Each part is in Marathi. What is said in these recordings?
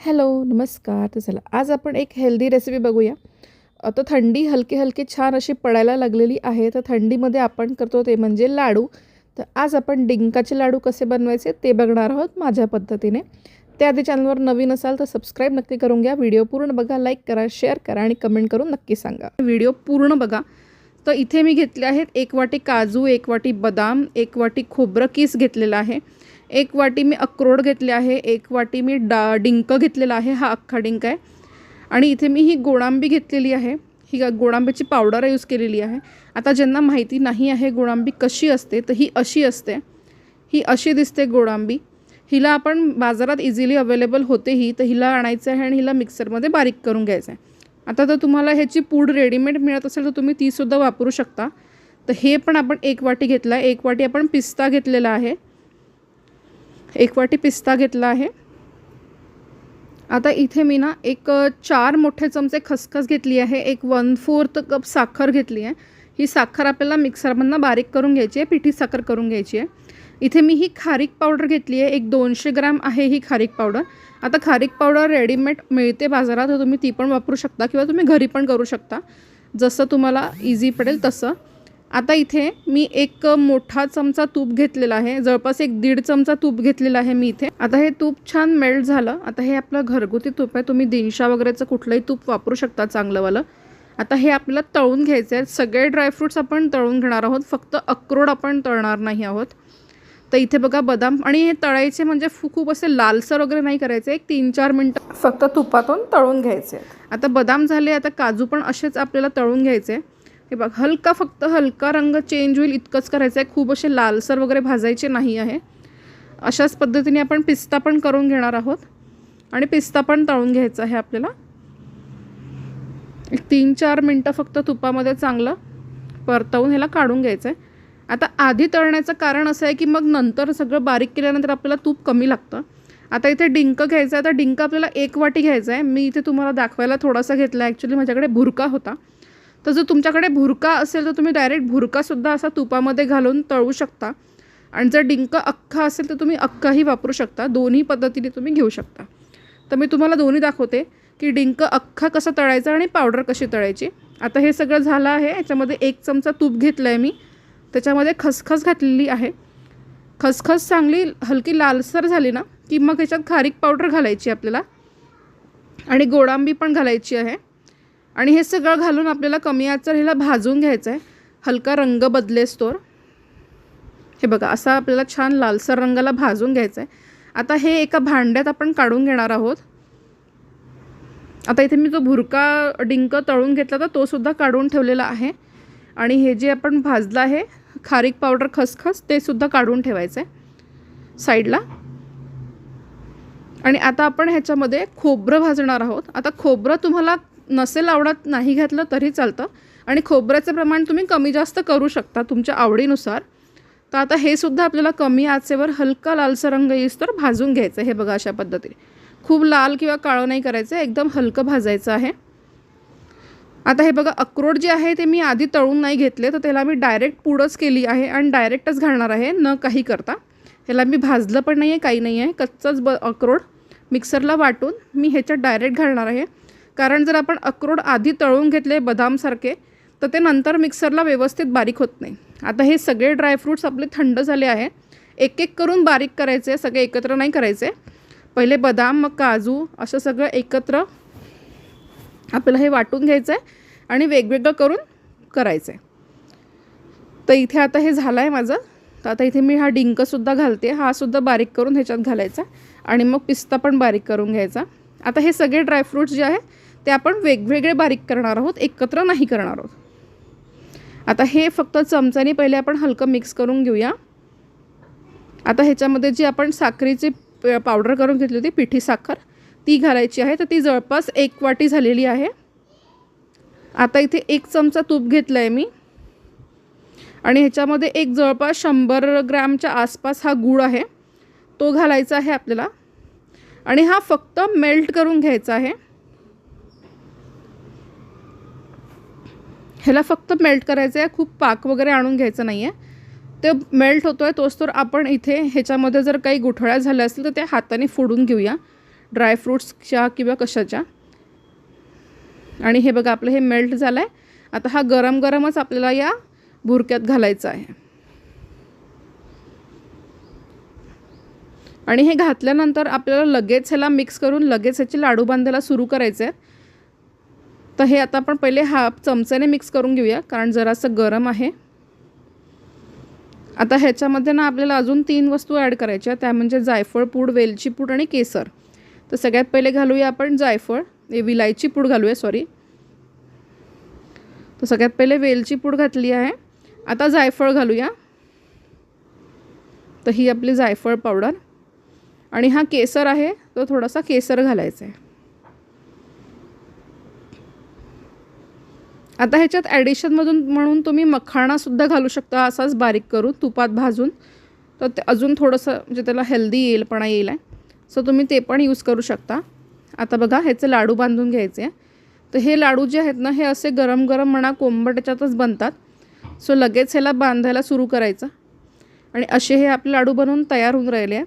हॅलो नमस्कार. तर चला आज आपण एक हेल्दी रेसिपी बघूया. आता थंडी हलकी हलकी छान अशी पडायला लागलेली आहे. तर थंडीमध्ये आपण करतो ते म्हणजे लाडू. तर आज आपण डिंकाचे लाडू कसे बनवायचे ते बघणार आहोत माझ्या पद्धतीने. त्याआधी चॅनलवर नवीन असाल तर सबस्क्राईब नक्की करून घ्या. व्हिडिओ पूर्ण बघा लाईक करा शेअर करा आणि कमेंट करून नक्की सांगा. व्हिडिओ पूर्ण बघा. तर इथे मी घेतले आहेत एक वाटी काजू एक वाटी बदाम एक वाटी खोबरं किस घेतलेलं आहे. एक वाटी मी अक्रोड घेतले आहे एक वाटी मी डा डिंक घेतलेला आहे हा अख्खा डिंक आहे. आणि इथे मी ही गोडांबी घेतलेली आहे. ही ग- गोडांबीची पावडर यूज केलेली आहे. आता ज्यांना माहिती नाही आहे गोडांबी कशी असते तर ही अशी असते. ही अशी दिसते गोडांबी. हिला आपण बाजारात इझिली अवेलेबल होते ही तर हिला आणायचं आहे आणि हिला मिक्सरमध्ये बारीक करून घ्यायचं आहे. आता जर तुम्हाला ह्याची पूड रेडीमेड मिळत असेल तर तुम्ही तीसुद्धा वापरू शकता. तर हे पण आपण एक वाटी घेतला आहे एक वाटी आपण पिस्ता घेतलेला आहे. एक वाटी पिस्ता घेतला आहे. आता इथे मी ना एक चार मोठे चमचे खसखस घेतली आहे. एक वन फोर्थ कप साखर घेतली आहे. ही साखर आपल्याला मिक्सरमधनं बारीक करून घ्यायची आहे. पिठी साखर करून घ्यायची आहे. इथे मी ही खारीक पावडर घेतली आहे. एक दोनशे ग्रॅम आहे ही खारीक पावडर. आता खारीक पावडर रेडीमेड मिळते बाजारात तर तुम्ही ती पण वापरू शकता किंवा तुम्ही घरी पण करू शकता. जसं तुम्हाला इझी पडेल तसं. आता इथे मी एक मोठा चमचा तूप घेतलेला आहे. जवळपास एक दीड चमचा तूप घेतलेला आहे मी इथे. आता हे तूप छान मेल्ट झालं. आता हे आपलं घरगुती तूप आहे. तुम्ही दिनशा वगैरेचं कुठलंही तूप वापरू शकता चांगलंवालं. आता हे आपल्याला तळून घ्यायचे आहेत सगळे ड्रायफ्रूट्स आपण तळून घेणार आहोत. फक्त अक्रोड आपण तळणार नाही आहोत. तर इथे बघा बदाम आणि हे तळायचे म्हणजे फु- खूप असे लालसर वगैरे नाही करायचे. एक तीन चार मिनटं फक्त तुपातून तळून घ्यायचे. आता बदाम झाले आता काजू पण असेच आपल्याला तळून घ्यायचे. हे बघ हलका फक्त हलका रंग चेंज होईल इतकंच करायचं आहे खूप असे लालसर वगैरे भाजायचे नाही आहे. अशाच पद्धतीने आपण पिस्ता पण करून घेणार आहोत. आणि पिस्ता पण तळून घ्यायचा आहे आपल्याला. एक तीन चार मिनटं फक्त तुपामध्ये चांगलं परतवून ह्याला काढून घ्यायचं आहे आता आधी तळण्याचं कारण असं आहे की मग नंतर सगळं बारीक केल्यानंतर आपल्याला तूप कमी लागतं. आता इथे डिंक घ्यायचं आहे तर डिंक आपल्याला एक वाटी घ्यायचा आहे. मी इथे तुम्हाला दाखवायला थोडासा घेतला ॲक्च्युली माझ्याकडे भुरका होता. तर जर तुमच्याकडे भुरका असेल तर तुम्ही डायरेक्ट भुरकासुद्धा असा तुपामध्ये घालून तळू शकता. आणि जर डिंक अख्खा असेल तर तुम्ही अख्खाही वापरू शकता. दोन्ही पद्धतीने तुम्ही घेऊ शकता. तर मी तुम्हाला दोन्ही दाखवते की डिंक अख्खा कसा तळायचा आणि पावडर कशी तळायची. आता हे सगळं झालं आहे. याच्यामध्ये एक चमचा तूप घेतलं आहे मी. त्याच्यामध्ये खसखस घातलेली आहे. खसखस चांगली हलकी लालसर झाली ना की मग ह्याच्यात खारीक पावडर घालायची आपल्याला. आणि गोडांबी पण घालायची आहे. आणि हे सगळं घालून आपल्याला कमी आचर ह्याला भाजून घ्यायचं आहे हलका रंग बदलेस तोर हे बघा असा आपल्याला छान लालसर रंगाला भाजून घ्यायचं आहे आता हे एका भांड्यात आपण काढून घेणार आहोत. आता इथे मी जो भुरका डिंक तळून घेतला तर तो सुद्धा काढून ठेवलेला आहे. आणि हे जे आपण भाजलं आहे खारीक पावडर खसखस ते सुद्धा काढून ठेवायचं आहे साईडला. आणि आता आपण ह्याच्यामध्ये खोबरं भाजणार आहोत. आता खोबरं तुम्हाला नसेल आवडत नाही घातलं तरी चालतं. आणि खोबऱ्याचं प्रमाण तुम्ही कमी जास्त करू शकता तुमच्या आवडीनुसार. तर आता हे सुद्धा आपल्याला कमी आचेवर हलका लालसर रंग येईस तर भाजून घ्यायचं हे बघा अशा पद्धतीने. खूप लाल किंवा काळं नाही करायचं एकदम हलकं भाजायचं आहे. आता हे बघा अक्रोड जे आहे ते मी आधी तळून नाही घेतले तर त्याला मी डायरेक्ट पुडच केली आहे आणि डायरेक्टच घालणार आहे न काही करता. ह्याला मी भाजलं पण नाही आहे काही नाही आहे कच्चंच ब अक्रोड मिक्सरला वाटून मी ह्याच्यात डायरेक्ट घालणार आहे. कारण जर आपण अक्रोड आधी तळून घेतले बदामसारखे तर ते नंतर मिक्सरला व्यवस्थित बारीक होत नाही. आता हे सगळे ड्रायफ्रूट्स आपले थंड झाले आहे. एक एक करून बारीक करायचे सगळे एकत्र नाही करायचे. पहिले बदाम मग काजू असं सगळं एकत्र आपल्याला हे वाटून घ्यायचं आहे आणि वेगवेगळं करून करायचं आहे तर इथे आता हे झालं आहे माझं. तर आता इथे मी हा डिंकसुद्धा घालते. हा सुद्धा बारीक करून ह्याच्यात घालायचा आणि मग पिस्ता पण बारीक करून घ्यायचा. आता हे सगळे ड्रायफ्रूट्स जे आहे ते आपण वेगवेगळे बारीक करणार आहोत एकत्र नाही करणार आहोत. आता हे फक्त चमचाने पहिले आपण हलकं मिक्स करून घेऊया. आता ह्याच्यामध्ये जी आपण साखरेची प- पावडर करून घेतली होती पिठी साखर ती घालायची आहे तर ती जवळपास एक वाटी झालेली आहे. आता इथे एक चमचा तूप घेतलं आहे मी. आणि ह्याच्यामध्ये एक जवळपास शंभर ग्रॅमच्या आसपास हा गूळ आहे. तो घालायचा आहे आपल्याला. आणि हा फक्त मेल्ट करून घ्यायचा आहे. ह्याला फक्त मेल्ट करायचं आहे खूप पाक वगैरे आणून घ्यायचं नाही आहे ते मेल्ट होतो आहे तोच तर आपण इथे ह्याच्यामध्ये जर काही गुठळ्या झाल्या असतील तर त्या हाताने फोडून घेऊया. ड्रायफ्रूट्सच्या किंवा कशाच्या. आणि हे बघा आपलं हे मेल्ट झालं आहे आता हा गरम गरमच आपल्याला या भुरक्यात घालायचा आहे. आणि हे घातल्यानंतर आपल्याला लगेच ह्याला मिक्स करून लगेच ह्याचे लाडू बांधायला सुरू करायचे आहेत. तर हे आता आपण पहिले हा चमच्याने मिक्स करून घेऊया कारण जरासं गरम आहे. आता ह्याच्यामध्ये ना आपल्याला अजून तीन वस्तू ॲड करायच्या त्या म्हणजे जायफळ पूड वेलची पूड आणि केसर. तर सगळ्यात पहिले घालूया आपण जायफळ. ए विलायची पूड घालूया सॉरी तर सगळ्यात पहिले वेलची पूड घातली आहे. आता जायफळ घालूया. तर ही आपली जायफळ पावडर. आणि हा केसर आहे तो थोडासा केसर घालायचा आहे. आता ह्याच्यात ॲडिशनमधून म्हणून तुम्ही मखाणासुद्धा घालू शकता असाच बारीक करून तुपात भाजून. तर ते अजून थोडंसं म्हणजे त्याला हेल्दी येईलपणा येईल आहे. सो तुम्ही ते पण यूज करू शकता. आता बघा ह्याचे लाडू बांधून घ्यायचे. आहे तर हे लाडू जे आहेत ना हे असे गरम गरम म्हणा कोंबट्याच्यातच बनतात. सो लगेच ह्याला बांधायला सुरू करायचं. आणि असे हे आपले लाडू बनवून तयार होऊन राहिले आहे.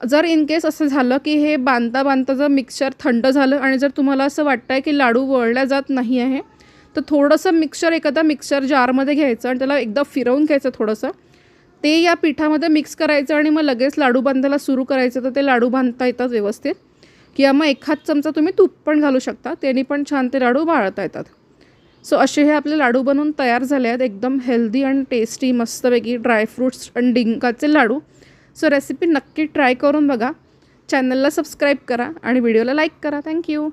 जर इन केस असं झालं की हे बांधता बांधता जर मिक्सर थंड झालं आणि जर तुम्हाला असं वाटतं आहे की लाडू वळल्या जात नाही आहे तर थोडंसं मिक्सर एखादा मिक्सर जारमध्ये घ्यायचं आणि त्याला एकदा फिरवून घ्यायचं थोडंसं. ते या पिठामध्ये मिक्स करायचं आणि मग लगेच लाडू बांधायला सुरू करायचं तर ते लाडू बांधता येतात व्यवस्थित. किंवा मग एखाद चमचा तुम्ही तूप पण घालू शकता त्याने पण छान ते लाडू बाळता येतात. सो असे हे आपले लाडू बनवून तयार झाले आहेत एकदम हेल्दी आणि टेस्टी मस्तपैकी ड्रायफ्रूट्स आणि डिंकाचे लाडू. सो रेसिपी नक्की ट्राय करून बघा. चॅनलला सबस्क्राईब करा आणि व्हिडिओला लाईक करा. थँक्यू